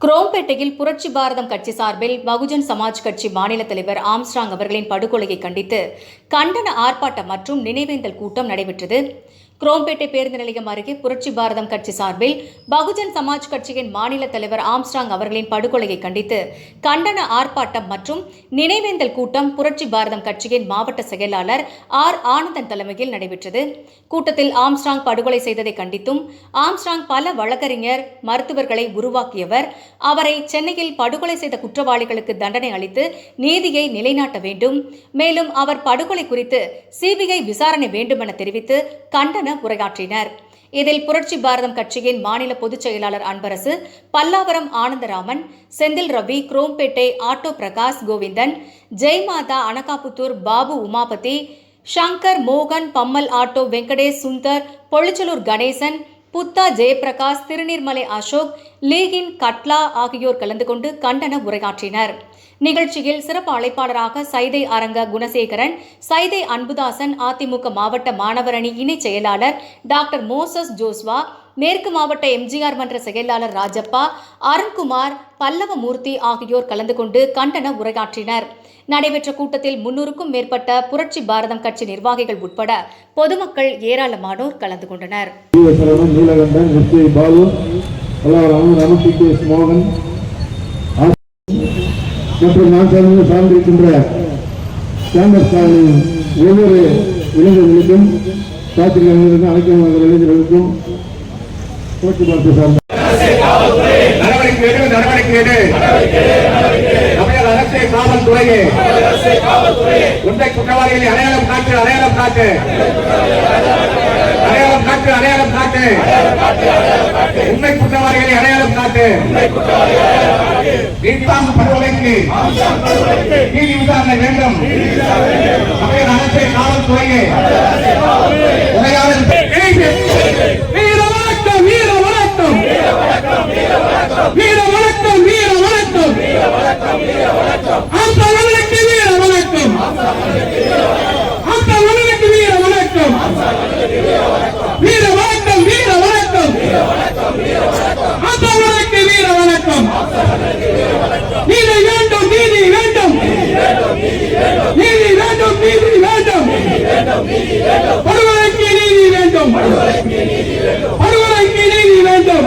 குரோம்பேட்டையில் புரட்சி பாரதம் கட்சி சார்பில் பகுஜன் சமாஜ் கட்சி மாநில தலைவர் ஆம்ஸ்ட்ராங் அவர்களின் படுகொலையை கண்டித்து கண்டன ஆர்ப்பாட்டம் மற்றும் நினைவேந்தல் கூட்டம் நடைபெற்றது. குரோம்பேட்டை பேருந்து நிலையம் அருகே புரட்சி பாரதம் கட்சி சார்பில் பகுஜன் சமாஜ் கட்சியின் மாநில தலைவர் ஆம்ஸ்டாங் அவர்களின் படுகொலையை கண்டித்து கண்டன ஆர்ப்பாட்டம் மற்றும் நினைவேந்தல் கூட்டம் புரட்சி பாரதம் கட்சியின் மாவட்ட செயலாளர் ஆர் ஆனந்தன் தலைமையில் நடைபெற்றது. கூட்டத்தில் ஆம்ஸ்டாங் படுகொலை செய்ததை கண்டித்தும் ஆம்ஸ்டாங் பல வழக்கறிஞர் மருத்துவர்களை உருவாக்கியவர். அவரை சென்னையில் படுகொலை செய்த குற்றவாளிகளுக்கு தண்டனை அளித்து நீதியை நிலைநாட்ட வேண்டும். மேலும் அவர் படுகொலை குறித்து சிபிஐ விசாரணை வேண்டும் என தெரிவித்து கண்டன உரையாற்றினர். இதில் புரட்சி பாரதம் கட்சியின் மாநில பொதுச் செயலாளர் அன்பரசு பல்லாவரம் ஆனந்தராமன் செந்தில் ரவி குரோம்பேட்டை ஆட்டோ பிரகாஷ் கோவிந்தன் ஜெய்மாதா அனகாபுத்தூர் பாபு உமாபதி ஷங்கர் மோகன் பம்மல் ஆட்டோ வெங்கடேஷ் சுந்தர் பொழிச்சலூர் கணேசன் புத்தா ஜெயபிரகாஷ் திருநீர்மலை அசோக் லீகின் கட்லா ஆகியோர் கலந்து கொண்டு கண்டன உரையாற்றினர். நிகழ்ச்சியில் சிறப்பு அழைப்பாளராக சைதை அரங்க குணசேகரன் சைதை அன்புதாசன் அதிமுக மாவட்ட மாணவரணி இணை செயலாளர் டாக்டர் மோசஸ் ஜோஸ்வா மேற்கு மாவட்ட எம்ஜிஆர் மன்ற செயலாளர் ராஜப்பா அருண்குமார் பல்லவமூர்த்தி ஆகியோர் கலந்து கொண்டு கண்டன உரையாற்றினர். நடைபெற்ற கூட்டத்தில் முன்னூறுக்கும் மேற்பட்ட புரட்சி பாரதம் கட்சி நிர்வாகிகள் உட்பட பொதுமக்கள் ஏராளமானோர் கலந்து கொண்டனர். மற்றும் நான் சார்ந்து சார்ந்திருக்கின்ற கேம்பஸ் காலனியின் ஒவ்வொரு இளைஞர்களுக்கும் பாத்திரிகையாளர்களுக்கும் அழைக்கப்பட்ட இளைஞர்களுக்கும் நடவடிக்கை எடு நடவடிக்கை எடு தமிழக அரசே காவல்துறையே உண்மை குற்றவாளிகளை அடையாளம் காட்டு அடையாளம் காட்டு அடையாளம் காட்டு அடையாளம் காட்டு உண்மை குற்றவாளிகளை அடையாளம் காட்டு நீதிவாங்க படுகொலைக்கு நீதி விசாரணை வேண்டும் தமிழக அரசே காவல்துறையே உரையாடல் வீர வணக்கம் வீர வணக்கம் வீர வணக்கம் வீர வணக்கம். அந்த மனிதனுக்கு வீர வணக்கம். அந்த மனிதனுக்கு வீர வணக்கம். வீர வணக்கம் வீர வணக்கம். அந்த மனிதனுக்கு வீர வணக்கம். நீதி வேண்டும் நீதி வேண்டும். நீதி வேண்டும் நீதி வேண்டும். படுகொலைக்கு நீதி வேண்டும். படுகொலைக்கு நீதி வேண்டும்.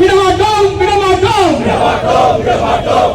விடமாட்டோம் விடமாட்டோம் விடமாட்டோம்.